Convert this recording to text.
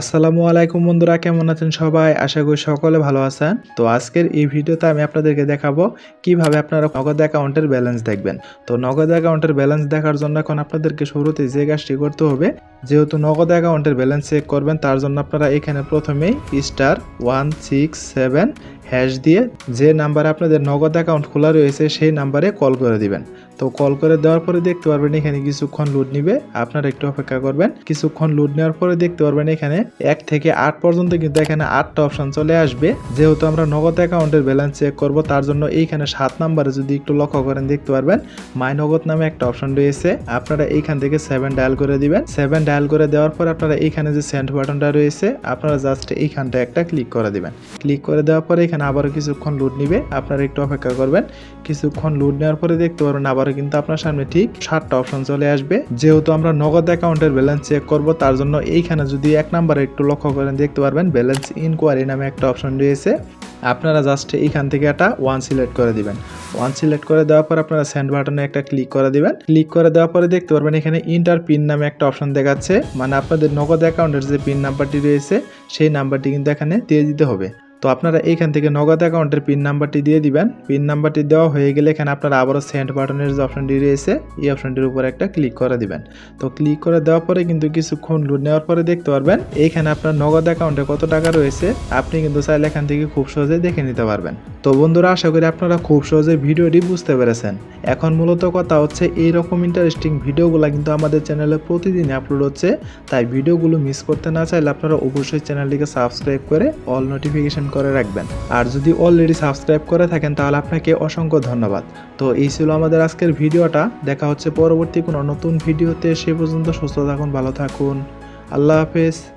আসসালামু আলাইকুম বন্ধুরা, কেমন আছেন সবাই? আশা করি সকলে ভালো আছেন। তো আজকের এই ভিডিওতে আমি আপনাদেরকে দেখাবো কীভাবে আপনারা নগদ অ্যাকাউন্টের ব্যালেন্স দেখবেন। তো নগদ অ্যাকাউন্টের ব্যালেন্স দেখার জন্য এখন আপনাদেরকে শুরুতে যে কাজটি করতে হবে, যেহেতু নগদ অ্যাকাউন্টের ব্যালেন্স চেক করবেন, তার জন্য আপনারা এখানে প্রথমেই star one six seven hash দিয়ে যে নাম্বারে আপনাদের নগদ অ্যাকাউন্ট খোলা রয়েছে সেই নাম্বারে কল করে দিবেন। তো কল করে দেওয়ার পরে দেখতে পারবেন এখানে কিছুক্ষণ লুট নিবে। আপনারা একটু অপেক্ষা করবেন। কিছুক্ষণ লুট নেওয়ার পরে দেখতে পারবেন এখানে এক থেকে আট পর্যন্ত কিন্তু এখানে আটটা অপশন চলে আসবে। যেহেতু আমরা নগদ অ্যাকাউন্টের ব্যালেন্স চেক করব, তার জন্য এইখানে সাত নাম্বারে যদি একটু লক্ষ্য করেন দেখতে পারবেন মাই নগদ নামে একটা অপশন রয়েছে। আপনারা এইখান থেকে সেভেন ডায়াল করে দিবেন। সেভেন ডায়াল করে দেওয়ার পর আপনারা এইখানে যে সেন্ড বাটনটা রয়েছে, আপনারা জাস্ট এইখানটা একটা ক্লিক করে দিবেন। ক্লিক করে দেওয়ার পরে এখানে আবারও কিছুক্ষণ লুট নিবে। আপনারা একটু অপেক্ষা করবেন। কিছুক্ষণ লুট নেওয়ার পরে দেখতে পারবেন আবারও কিন্তু আপনার সামনে ঠিক সাতটা অপশন চলে আসবে। যেহেতু আমরা নগদ অ্যাকাউন্টের ব্যালেন্স চেক করব, তার জন্য এইখানে যদি এক নাম্বারে একটু লক্ষ্য করেন, দেখতে পারবেন ব্যালেন্স ইনকোয়ারি নামে একটা অপশন রয়েছে। আপনারা জাস্ট এইখান থেকে একটা ওয়ান সিলেক্ট করে দিবেন। ওয়ান সিলেক্ট করে দেওয়ার পর আপনারা সেন্ড বাটনে একটা ক্লিক করে দিবেন। ক্লিক করে দেওয়ার পরে দেখতে পারবেন এখানে ইন্টার পিন নামে একটা অপশন দেখাচ্ছে। মানে আপনাদের নগদ অ্যাকাউন্টের যে পিন নাম্বারটি রয়েছে, সেই নাম্বারটি কিন্তু এখানে দিয়ে দিতে হবে। তো আপনারা এইখান থেকে নগদ অ্যাকাউন্টের পিন নাম্বারটি দিয়ে দিবেন। পিন নাম্বারটি দেওয়া হয়ে গেলে এখানে আপনারা আবারও সেন্ড বাটনের যে অপশনটি রয়েছে, এই অপশনটির উপর একটা ক্লিক করে দিবেন। তো ক্লিক করে দেওয়ার পরে কিন্তু কিছুক্ষণ লুট নেওয়ার পরে দেখতে পারবেন, এইখানে আপনার নগদ অ্যাকাউন্টে কত টাকা রয়েছে, আপনি কিন্তু চাইলে এখান থেকে খুব সহজে দেখে নিতে পারবেন। তো বন্ধুরা, আশা করি আপনারা খুব সহজে ভিডিওটি বুঝতে পেরেছেন। এখন মূলত কথা হচ্ছে এই রকম ইন্টারেস্টিং ভিডিওগুলো কিন্তু আমাদের চ্যানেলে প্রতিদিন আপলোড হচ্ছে। তাই ভিডিওগুলো মিস করতে না চাইলে আপনারা অবশ্যই চ্যানেলটিকে সাবস্ক্রাইব করে অল নোটিফিকেশন করে রাখবেন। আর যদি অলরেডি সাবস্ক্রাইব করে থাকেন, তাহলে আপনাকে অসংখ্য ধন্যবাদ। তো এই ছিল আমাদের আজকের ভিডিওটা। দেখা হচ্ছে পরবর্তী কোনো নতুন ভিডিওতে। সে পর্যন্ত সুস্থ থাকুন, ভালো থাকুন। আল্লাহ হাফেজ।